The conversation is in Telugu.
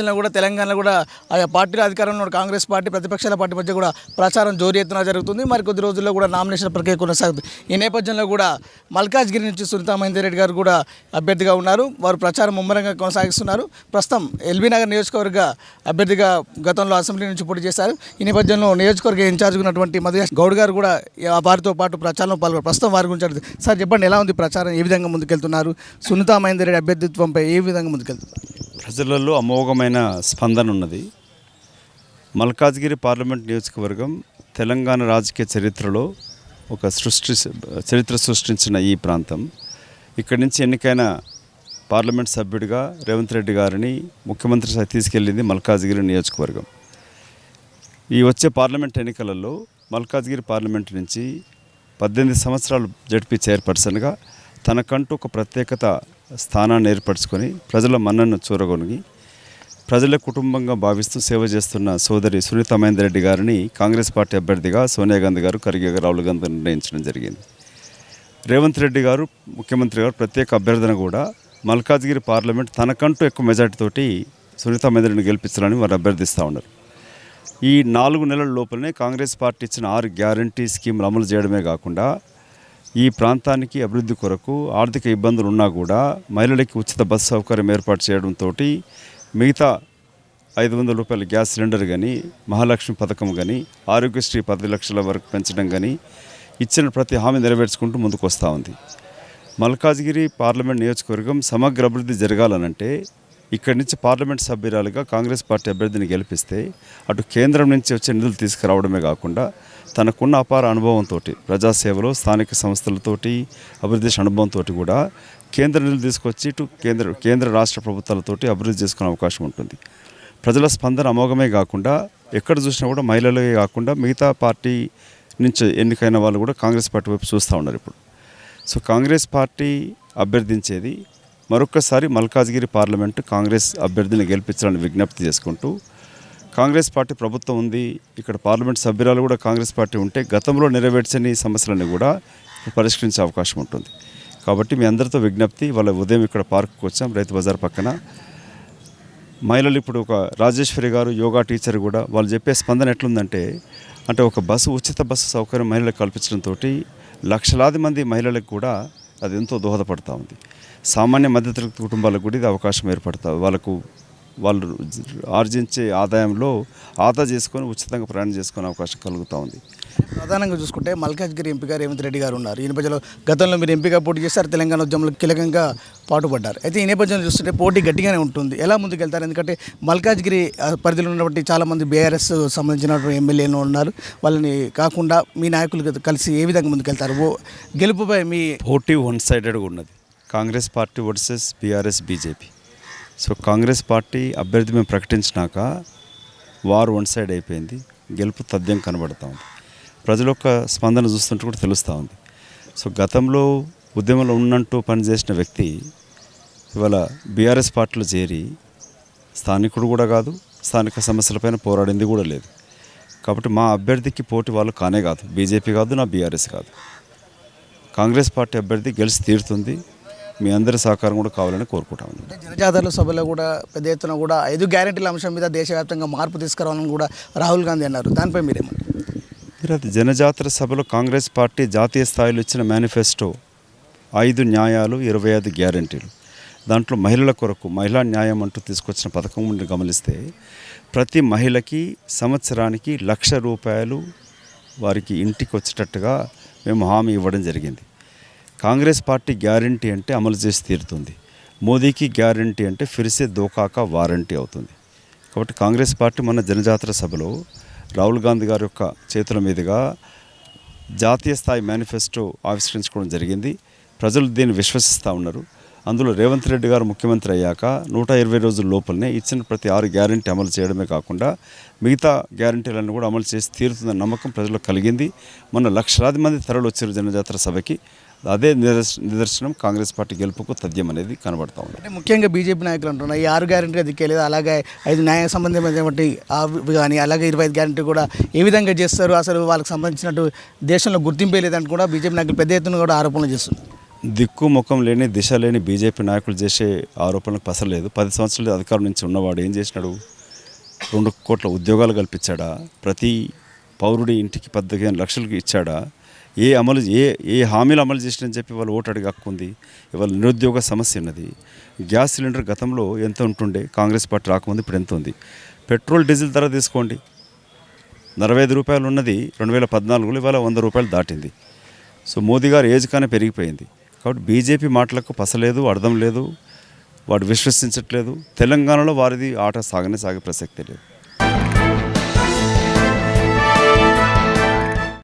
కూడా తెలంగాణలో కూడా ఆయా పార్టీల అధికారంలో కాంగ్రెస్ పార్టీ ప్రతిపక్షాల పార్టీ మధ్య కూడా ప్రచారం జోరు ఎత్తున జరుగుతుంది. మరి కొద్ది రోజుల్లో కూడా నామినేషన్ ప్రక్రియ కొనసాగుతుంది. ఈ నేపథ్యంలో కూడా మల్కాజ్గిరి నుంచి సునీతా మహేందర్ రెడ్డి గారు కూడా అభ్యర్థిగా ఉన్నారు. వారు ప్రచారం ముమ్మరంగా కొనసాగిస్తున్నారు. ప్రస్తుతం ఎల్బీ నగర్ నియోజకవర్గ అభ్యర్థిగా గతంలో అసెంబ్లీ నుంచి పోటీ చేశారు. ఈ నేపథ్యంలో నియోజకవర్గ ఇన్ఛార్జ్ ఉన్నటువంటి మధు గౌడ్ గారు కూడా ఆ వారితో పాటు ప్రచారంలో పాల్గొన్నారు. ప్రస్తుతం వారి గురించి సార్ చెప్పండి ఎలా ఉంది ప్రచారం? ఏ విధంగా ముందుకెళ్తున్నారు? సునీతా మహేందర్ రెడ్డి అభ్యర్థిత్వంపై ఏ విధంగా ముందుకెళ్తున్నారు? ప్రజలలో అమోఘమైన స్పందన ఉన్నది. మల్కాజ్గిరి పార్లమెంట్ నియోజకవర్గం తెలంగాణ రాజకీయ చరిత్రలో ఒక సృష్టి చరిత్ర సృష్టించిన ఈ ప్రాంతం. ఇక్కడి నుంచి ఎన్నికైన పార్లమెంట్ సభ్యుడిగా రేవంత్ రెడ్డి గారిని ముఖ్యమంత్రి తీసుకెళ్ళింది మల్కాజ్గిరి నియోజకవర్గం. ఈ వచ్చే పార్లమెంట్ ఎన్నికలలో మల్కాజ్గిరి పార్లమెంట్ నుంచి పద్దెనిమిది సంవత్సరాలు జడ్పీ చైర్పర్సన్గా తనకంటూ ఒక ప్రత్యేకత స్థానాన్ని ఏర్పరచుకొని ప్రజల మన్నను చూరగొనిగి ప్రజల కుటుంబంగా భావిస్తూ సేవ చేస్తున్న సోదరి సునీత మహేందర్ రెడ్డి గారిని కాంగ్రెస్ పార్టీ అభ్యర్థిగా సోనియా గాంధీ గారు కరిగే రాహుల్ గాంధీ నిర్ణయించడం జరిగింది. రేవంత్ రెడ్డి గారు ముఖ్యమంత్రి గారు ప్రత్యేక అభ్యర్థన కూడా మల్కాజ్గిరి పార్లమెంట్ తనకంటూ ఎక్కువ మెజార్టీతోటి సునీత మహేందర్ని గెలిపించాలని వారు అభ్యర్థిస్తూ ఉన్నారు. ఈ నాలుగు నెలల లోపలనే కాంగ్రెస్ పార్టీ ఇచ్చిన ఆరు గ్యారంటీ స్కీములు అమలు చేయడమే కాకుండా ఈ ప్రాంతానికి అభివృద్ధి కొరకు ఆర్థిక ఇబ్బందులు ఉన్నా కూడా మహిళలకి ఉచిత బస్సు సౌకర్యం ఏర్పాటు చేయడంతో మిగతా ఐదు వందల రూపాయల గ్యాస్ సిలిండర్ కానీ మహాలక్ష్మి పథకం కానీ ఆరోగ్యశ్రీ పది లక్షల వరకు పెంచడం కానీ ఇచ్చిన ప్రతి హామీ నెరవేర్చుకుంటూ ముందుకు వస్తూ ఉంది. మల్కాజ్గిరి పార్లమెంట్ నియోజకవర్గం సమగ్ర అభివృద్ధి జరగాలనంటే ఇక్కడి నుంచి పార్లమెంట్ సభ్యురాలుగా కాంగ్రెస్ పార్టీ అభ్యర్థిని గెలిపిస్తే అటు కేంద్రం నుంచి వచ్చే నిధులు తీసుకురావడమే కాకుండా తనకున్న అపార అనుభవంతో ప్రజాసేవలో స్థానిక సంస్థలతోటి అభివృద్ధి అనుభవంతో కూడా కేంద్ర నిధులు తీసుకొచ్చి ఇటు కేంద్ర కేంద్ర రాష్ట్ర ప్రభుత్వాలతోటి అభివృద్ధి చేసుకునే అవకాశం ఉంటుంది. ప్రజల స్పందన అమోఘమే కాకుండా ఎక్కడ చూసినా కూడా మహిళలే కాకుండా మిగతా పార్టీ నుంచి ఎన్నికైన వాళ్ళు కూడా కాంగ్రెస్ పార్టీ వైపు చూస్తూ ఉన్నారు ఇప్పుడు. సో కాంగ్రెస్ పార్టీ అభ్యర్థించేది మరొక్కసారి మల్కాజ్గిరి పార్లమెంటు కాంగ్రెస్ అభ్యర్థిని గెలిపించాలని విజ్ఞప్తి చేసుకుంటూ కాంగ్రెస్ పార్టీ ప్రభుత్వం ఉంది ఇక్కడ పార్లమెంట్ సభ్యురాలు కూడా కాంగ్రెస్ పార్టీ ఉంటే గతంలో నెరవేర్చని సమస్యలన్నీ కూడా పరిష్కరించే అవకాశం ఉంటుంది. కాబట్టి మీ అందరితో విజ్ఞప్తి వాళ్ళ ఉదయం ఇక్కడ పార్క్కి వచ్చాం రైతు బజార్ పక్కన. మహిళలు ఇప్పుడు ఒక రాజేశ్వరి గారు యోగా టీచర్ కూడా వాళ్ళు చెప్పే స్పందన ఎట్లుందంటే అంటే ఒక బస్సు ఉచిత బస్సు సౌకర్యం మహిళలకు కల్పించడంతో లక్షలాది మంది మహిళలకు కూడా అది ఎంతో దోహదపడుతూ ఉంది. సామాన్య మధ్యతరగతి కుటుంబాలకు కూడా ఇది అవకాశం ఏర్పడతా వాళ్ళకు వాళ్ళు ఆర్జించే ఆదాయంలో ఆదా చేసుకొని ఉచితంగా ప్రయాణం చేసుకునే అవకాశం కలుగుతూ ఉంది. ప్రధానంగా చూసుకుంటే మల్కాజ్గిరి ఎంపీగా రేవంత్ రెడ్డి గారు ఉన్నారు. ఈ నేపథ్యంలో గతంలో మీరు ఎంపీగా పోటీ చేశారు తెలంగాణ ఉద్యమంలో కీలకంగా పాటుపడ్డారు. అయితే ఈ నేపథ్యంలో చూస్తుంటే పోటీ గట్టిగానే ఉంటుంది. ఎలా ముందుకెళ్తారు? ఎందుకంటే మల్కాజ్గిరి పరిధిలో ఉన్నటువంటి చాలామంది బీఆర్ఎస్ సంబంధించినటువంటి ఎమ్మెల్యేలు ఉన్నారు. వాళ్ళని కాకుండా మీ నాయకులు కలిసి ఏ విధంగా ముందుకెళ్తారు? ఓ గెలుపుపై మీ పోటీ వన్ సైడెడ్గా ఉన్నది. Congress party versus BRS BJP. So Congress party అభ్యర్థి మేము ప్రకటించినాక వారు వన్ సైడ్ అయిపోయింది. గెలుపు తథ్యం కనబడతా ఉంది. ప్రజల యొక్క స్పందన చూస్తుంటే కూడా తెలుస్తూ ఉంది. సో గతంలో ఉద్యమంలో ఉన్నట్టు పనిచేసిన వ్యక్తి ఇవాళ బీఆర్ఎస్ పార్టీలో చేరి స్థానికుడు కూడా కాదు స్థానిక సమస్యలపైన పోరాడింది కూడా లేదు. కాబట్టి మా అభ్యర్థికి పోటీ వాళ్ళు కానే కాదు. బీజేపీ కాదు నా బీఆర్ఎస్ కాదు. కాంగ్రెస్ పార్టీ అభ్యర్థి గెలిచి తీరుతుంది. మీ అందరి సహకారం కూడా కావాలని కోరుకుంటాను అంటే జనజాతర సభలో కూడా పెద్ద ఎత్తున కూడా ఐదు గ్యారెంటీల అంశం మీద దేశవ్యాప్తంగా మార్పు తీసుకురావాలని కూడా రాహుల్ గాంధీ అన్నారు. దానిపై మీరేమంటారు? మీరు అది జనజాతర సభలో కాంగ్రెస్ పార్టీ జాతీయ స్థాయిలో ఇచ్చిన మేనిఫెస్టో ఐదు న్యాయాలు ఇరవై ఐదు గ్యారంటీలు. దాంట్లో మహిళల కొరకు మహిళా న్యాయం అంటూ తీసుకొచ్చిన పథకం నుండి గమనిస్తే ప్రతి మహిళకి సంవత్సరానికి లక్ష రూపాయలు వారికి ఇంటికి వచ్చేటట్టుగా మేము హామీ ఇవ్వడం జరిగింది. కాంగ్రెస్ పార్టీ గ్యారంటీ అంటే అమలు చేసి తీరుతుంది. మోదీకి గ్యారంటీ అంటే ఫిరిసే దోకాక వారంటీ అవుతుంది. కాబట్టి కాంగ్రెస్ పార్టీ మన జనజాతర సభలో రాహుల్ గాంధీ గారి యొక్క చేతుల మీదుగా జాతీయ స్థాయి మేనిఫెస్టో ఆవిష్కరించుకోవడం జరిగింది. ప్రజలు దీన్ని విశ్వసిస్తూ ఉన్నారు. అందులో రేవంత్ రెడ్డి గారు ముఖ్యమంత్రి అయ్యాక నూట ఇరవై రోజుల లోపలనే ఇచ్చిన ప్రతి ఆరు గ్యారంటీ అమలు చేయడమే కాకుండా మిగతా గ్యారంటీలను కూడా అమలు చేసి తీరుతుందన్న నమ్మకం ప్రజల్లో కలిగింది. మొన్న లక్షలాది మంది తరలి వచ్చారు జనజాతర సభకి. అదే నిదర్శ నిదర్శనం కాంగ్రెస్ పార్టీ గెలుపుకు తథ్యం అనేది కనబడతా ఉంది. అంటే ముఖ్యంగా బీజేపీ నాయకులు అంటున్నారు. ఈ ఆరు గ్యారెంటీ దిక్కేలేదు అలాగే ఐదు న్యాయ సంబంధమైనటువంటి అవి కానీ అలాగే ఇరవై ఐదు గ్యారెంటీ కూడా ఏ విధంగా చేస్తారు? అసలు వాళ్ళకి సంబంధించినట్టు దేశంలో గుర్తింపే లేదని కూడా బీజేపీ నాయకులు పెద్ద ఎత్తున కూడా ఆరోపణలు చేస్తున్నారు. దిక్కు ముఖం లేని దిశ లేని బీజేపీ నాయకులు చేసే ఆరోపణలకు పసలేదు పది సంవత్సరాల అధికారం నుంచి ఉన్నవాడు ఏం చేసినాడు? రెండు కోట్ల ఉద్యోగాలు కల్పించాడా? ప్రతి పౌరుడి ఇంటికి పద్దెనిమిది లక్షలకు ఇచ్చాడా? ఏ అమలు ఏ ఏ హామీలు అమలు చేసినని చెప్పి వాళ్ళు ఓటు అడిగి ఉంది. ఇవాళ నిరుద్యోగ సమస్య ఉన్నది. గ్యాస్ సిలిండర్ గతంలో ఎంత ఉంటుండే? కాంగ్రెస్ పార్టీ రాకముందు ఇప్పుడు ఎంత ఉంది? పెట్రోల్ డీజిల్ ధర తీసుకోండి. నలభై ఐదు రూపాయలు ఉన్నది. రెండు వేల పద్నాలుగులో ఇవాళ వంద రూపాయలు దాటింది. సో మోదీ గారు ఏజ్ కానీ పెరిగిపోయింది. కాబట్టి బీజేపీ మాటలకు పసలేదు అర్థం లేదు. వాడు విశ్వసించట్లేదు. తెలంగాణలో వారిది ఆట సాగనే సాగే ప్రసక్తి లేదు.